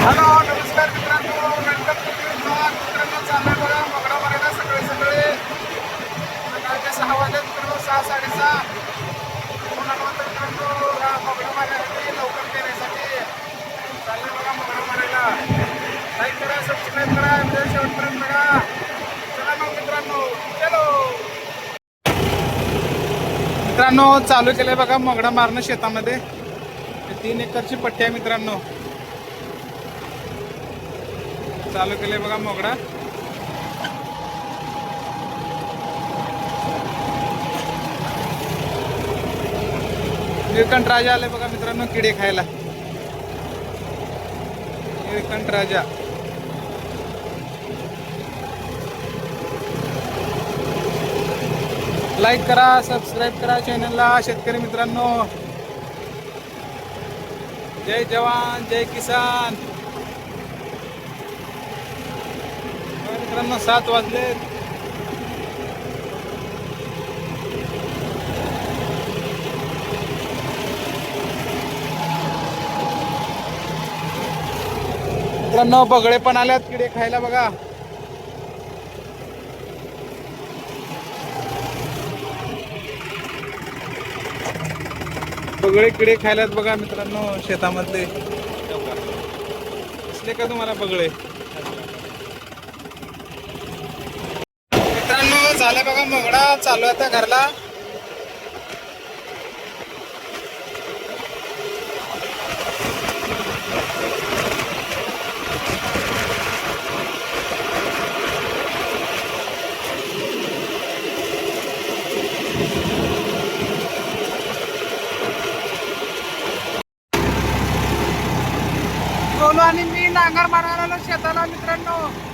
Hello नमस्कार मित्रांनो. मित्रांनो चालू आहे बघा. मगडा मारायला सगळे सगळे सकाळचे सहा वाजले मित्रांनो सहा साडेसहा. कोणाला मित्रांनो हा मारण्यासाठी लवकर येण्यासाठी चाललंय बघा मगडा मारायला लाईक करा सबस्क्राईब करा व्हिडिओ शेवटपर्यंत बघा चला मग मित्रांनो चलो. मित्रांनो चालू केलंय बघा मगडा मारणं शेतामध्ये. तीन एकरची पट्टी आहे मित्रांनो. चालू केले बघा मोगडा. निळकंठ राजा आले बघा मित्रांनो किडे खायला. निळकंठ राजा. लाईक करा सबस्क्राईब करा चॅनलला शेतकरी मित्रांनो. जय जवान जय किसान बघा मित्रांनो सात वाजले. मित्रांनो बगळे पण आल्यात किडे खायला बघा. बगळे किडे खायलात बघा मित्रांनो शेतामधले. दिसले का तुम्हाला बगळे मित्रांनो झालं बघा मोगडा चालू आहे आता घरला. आणि मी नांगर मारायला आलो शेताला मित्रांनो.